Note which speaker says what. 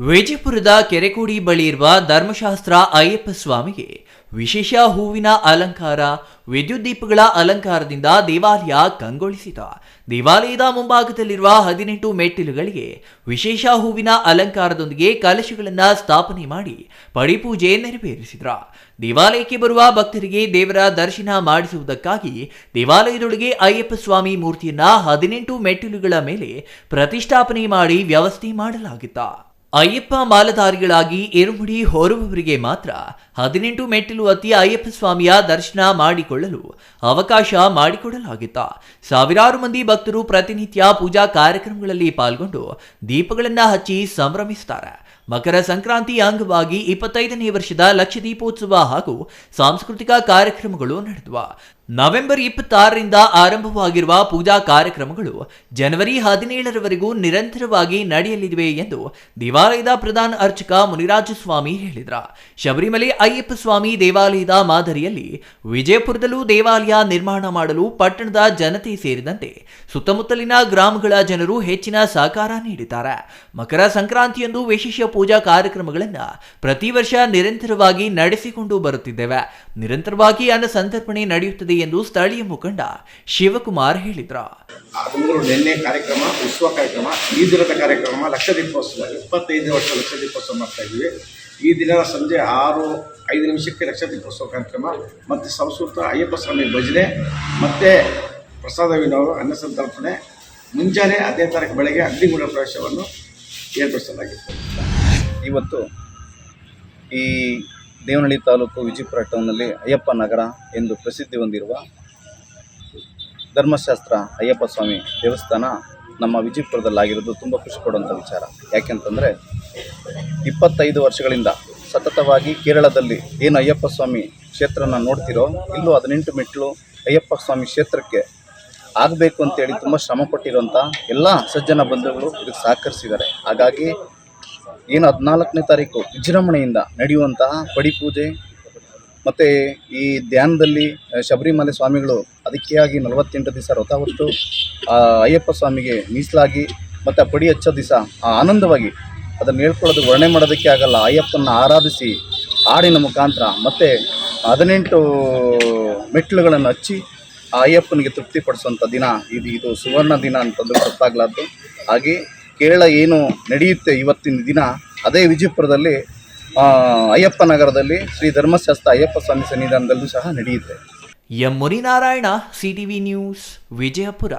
Speaker 1: ವಿಜಯಪುರದ ಕೆರೆಕೋಡಿ ಬಳಿ ಇರುವ ಧರ್ಮಶಾಸ್ತ್ರ ಅಯ್ಯಪ್ಪ ಸ್ವಾಮಿಗೆ ವಿಶೇಷ ಹೂವಿನ ಅಲಂಕಾರ ವಿದ್ಯುತ್ ದೀಪಗಳ ಅಲಂಕಾರದಿಂದ ದೇವಾಲಯ ಕಂಗೊಳಿಸಿದ. ದೇವಾಲಯದ ಮುಂಭಾಗದಲ್ಲಿರುವ ಹದಿನೆಂಟು ಮೆಟ್ಟಿಲುಗಳಿಗೆ ವಿಶೇಷ ಹೂವಿನ ಅಲಂಕಾರದೊಂದಿಗೆ ಕಲಶಗಳನ್ನು ಸ್ಥಾಪನೆ ಮಾಡಿ ಪಡಿಪೂಜೆ ನೆರವೇರಿಸಿದ್ರ. ದೇವಾಲಯಕ್ಕೆ ಬರುವ ಭಕ್ತರಿಗೆ ದೇವರ ದರ್ಶನ ಮಾಡಿಸುವುದಕ್ಕಾಗಿ ದೇವಾಲಯದೊಳಗೆ ಅಯ್ಯಪ್ಪ ಸ್ವಾಮಿ ಮೂರ್ತಿಯನ್ನ ಹದಿನೆಂಟು ಮೆಟ್ಟಿಲುಗಳ ಮೇಲೆ ಪ್ರತಿಷ್ಠಾಪನೆ ಮಾಡಿ ವ್ಯವಸ್ಥೆ ಮಾಡಲಾಗಿತ್ತ. ಅಯ್ಯಪ್ಪ ಮಾಲಧಾರಿಗಳಾಗಿ ಇರುಮುಡಿ ಹೊರುವವರಿಗೆ ಮಾತ್ರ ಹದಿನೆಂಟು ಮೆಟ್ಟಿಲು ಅತಿ ಅಯ್ಯಪ್ಪ ಸ್ವಾಮಿಯ ದರ್ಶನ ಮಾಡಿಕೊಳ್ಳಲು ಅವಕಾಶ ಮಾಡಿಕೊಡಲಾಗಿತ್ತ. ಸಾವಿರಾರು ಮಂದಿ ಭಕ್ತರು ಪ್ರತಿನಿತ್ಯ ಪೂಜಾ ಕಾರ್ಯಕ್ರಮಗಳಲ್ಲಿ ಪಾಲ್ಗೊಂಡು ದೀಪಗಳನ್ನು ಹಚ್ಚಿ ಸಂಭ್ರಮಿಸುತ್ತಾರೆ ಮಕರ ಸಂಕ್ರಾಂತಿ ಅಂಗವಾಗಿ ಇಪ್ಪತ್ತೈದನೇ ವರ್ಷದ ಲಕ್ಷದೀಪೋತ್ಸವ ಹಾಗೂ ಸಾಂಸ್ಕೃತಿಕ ಕಾರ್ಯಕ್ರಮಗಳು ನಡೆದು ನವೆಂಬರ್ ಇಪ್ಪತ್ತಾರರಿಂದ ಆರಂಭವಾಗಿರುವ ಪೂಜಾ ಕಾರ್ಯಕ್ರಮಗಳು ಜನವರಿ ಹದಿನೇಳರವರೆಗೂ ನಿರಂತರವಾಗಿ ನಡೆಯಲಿವೆ ಎಂದು ದೇವಾಲಯದ ಪ್ರಧಾನ ಅರ್ಚಕ ಮುನಿರಾಜ ಸ್ವಾಮಿ ಹೇಳಿದ್ರ. ಶಬರಿಮಲೆ ಅಯ್ಯಪ್ಪ ಸ್ವಾಮಿ ದೇವಾಲಯದ ಮಾದರಿಯಲ್ಲಿ ವಿಜಯಪುರದಲ್ಲೂ ದೇವಾಲಯ ನಿರ್ಮಾಣ ಮಾಡಲು ಪಟ್ಟಣದ ಜನತೆ ಸೇರಿದಂತೆ ಸುತ್ತಮುತ್ತಲಿನ ಗ್ರಾಮಗಳ ಜನರು ಹೆಚ್ಚಿನ ಸಹಕಾರ ನೀಡಿದ್ದಾರೆ. ಮಕರ ಸಂಕ್ರಾಂತಿಯಂದು ವಿಶೇಷ ಪೂಜಾ ಕಾರ್ಯಕ್ರಮಗಳನ್ನು ಪ್ರತಿ ವರ್ಷ ನಿರಂತರವಾಗಿ ನಡೆಸಿಕೊಂಡು ಬರುತ್ತಿದ್ದೇವೆ. ನಿರಂತರವಾಗಿ ಅನ್ನ ಸಂತರ್ಪಣೆ ನಡೆಯುತ್ತದೆ ಎಂದು ಸ್ಥಳೀಯ ಮುಖಂಡ ಶಿವಕುಮಾರ್ ಹೇಳಿದ್ರು.
Speaker 2: ನಿನ್ನೆ ಕಾರ್ಯಕ್ರಮ, ಉತ್ಸವ ಕಾರ್ಯಕ್ರಮ, ಈ ದಿನದ ಕಾರ್ಯಕ್ರಮ, ಲಕ್ಷ ದೀಪೋತ್ಸವ ಇಪ್ಪತ್ತೈದು ವರ್ಷ ಲಕ್ಷ ದೀಪೋತ್ಸವ ಮಾಡ್ತಾ ಇದ್ದೀವಿ ಈ ದಿನ ಸಂಜೆ ಆರು, ಐದು ನಿಮಿಷಕ್ಕೆ ಲಕ್ಷ ದೀಪೋತ್ಸವ ಕಾರ್ಯಕ್ರಮ, ಮತ್ತು ಸಂಸ್ಕೃತ ಅಯ್ಯಪ್ಪ ಸ್ವಾಮಿ ಭಜನೆ, ಮತ್ತು ಪ್ರಸಾದ ವಿನವರು ಅನ್ನ ಸಂತರ್ಪಣೆ, ಮುಂಜಾನೆ ಅದೇ ತಾರೀಕು ಬೆಳಗ್ಗೆ ಅಗ್ನಿಗೂಢ ಪ್ರವೇಶವನ್ನು ಏರ್ಪಡಿಸಲಾಗಿತ್ತು.
Speaker 3: ಇವತ್ತು ಈ ದೇವನಹಳ್ಳಿ ತಾಲೂಕು ವಿಜಯಪುರ ಟೌನ್ನಲ್ಲಿ ಅಯ್ಯಪ್ಪ ನಗರ ಎಂದು ಪ್ರಸಿದ್ಧಿ ಹೊಂದಿರುವ ಧರ್ಮಶಾಸ್ತ್ರ ಅಯ್ಯಪ್ಪ ಸ್ವಾಮಿ ದೇವಸ್ಥಾನ ನಮ್ಮ ವಿಜಯಪುರದಲ್ಲಾಗಿರೋದು ತುಂಬ ಖುಷಿ ಕೊಡುವಂಥ ವಿಚಾರ. ಯಾಕೆಂತಂದರೆ ಇಪ್ಪತ್ತೈದು ವರ್ಷಗಳಿಂದ ಸತತವಾಗಿ ಕೇರಳದಲ್ಲಿ ಏನು ಅಯ್ಯಪ್ಪ ಸ್ವಾಮಿ ಕ್ಷೇತ್ರನ ನೋಡ್ತಿರೋ, ಇಲ್ಲೂ ಹದಿನೆಂಟು ಮೆಟ್ಲು ಅಯ್ಯಪ್ಪ ಸ್ವಾಮಿ ಕ್ಷೇತ್ರಕ್ಕೆ ಆಗಬೇಕು ಅಂತೇಳಿ ತುಂಬ ಶ್ರಮ ಪಟ್ಟಿರುವಂಥ ಎಲ್ಲ ಸಜ್ಜನ ಬಂಧುಗಳು ಇದಕ್ಕೆ ಸಹಕರಿಸಿದ್ದಾರೆ. ಹಾಗಾಗಿ ಏನು ಹದಿನಾಲ್ಕನೇ ತಾರೀಕು ವಿಜೃಂಭಣೆಯಿಂದ ನಡೆಯುವಂತಹ ಪಡಿಪೂಜೆ ಮತ್ತು ಈ ಧ್ಯಾನದಲ್ಲಿ ಶಬರಿಮಲೆ ಸ್ವಾಮಿಗಳು ಅದಕ್ಕೆಯಾಗಿ ನಲವತ್ತೆಂಟು ದಿವಸ ವ್ರತ ಹೊತ್ತು ಅಯ್ಯಪ್ಪ ಸ್ವಾಮಿಗೆ ಮೀಸಲಾಗಿ ಮತ್ತು ಆ ಪಡಿ ಹಚ್ಚೋ ದಿವಸ ಆನಂದವಾಗಿ ಅದನ್ನು ಹೇಳ್ಕೊಳ್ಳೋದು ವರ್ಣನೆ ಮಾಡೋದಕ್ಕೆ ಆಗಲ್ಲ. ಅಯ್ಯಪ್ಪನ ಆರಾಧಿಸಿ ಹಾಡಿನ ಮುಖಾಂತರ ಮತ್ತು ಹದಿನೆಂಟು ಮೆಟ್ಲುಗಳನ್ನು ಹಚ್ಚಿ ಆ ಅಯ್ಯಪ್ಪನಿಗೆ ತೃಪ್ತಿಪಡಿಸುವಂಥ ದಿನ ಇದು. ಇದು ಸುವರ್ಣ ದಿನ ಅಂತಂದು ಗೊತ್ತಾಗ್ಲಾರ್ದು. ಹಾಗೆ ಕೇರಳ ಏನು ನಡೆಯುತ್ತೆ ಇವತ್ತಿನ ದಿನ, ಅದೇ ವಿಜಯಪುರದಲ್ಲಿ ಅಯ್ಯಪ್ಪ ನಗರದಲ್ಲಿ, ಶ್ರೀ ಧರ್ಮಶಾಸ್ತ್ರ ಅಯ್ಯಪ್ಪ ಸ್ವಾಮಿ ಸನ್ನಿಧಾನದಲ್ಲೂ ಸಹ ನಡೆಯುತ್ತೆ.
Speaker 1: M Muninarayana, CTV news, Vijayapura.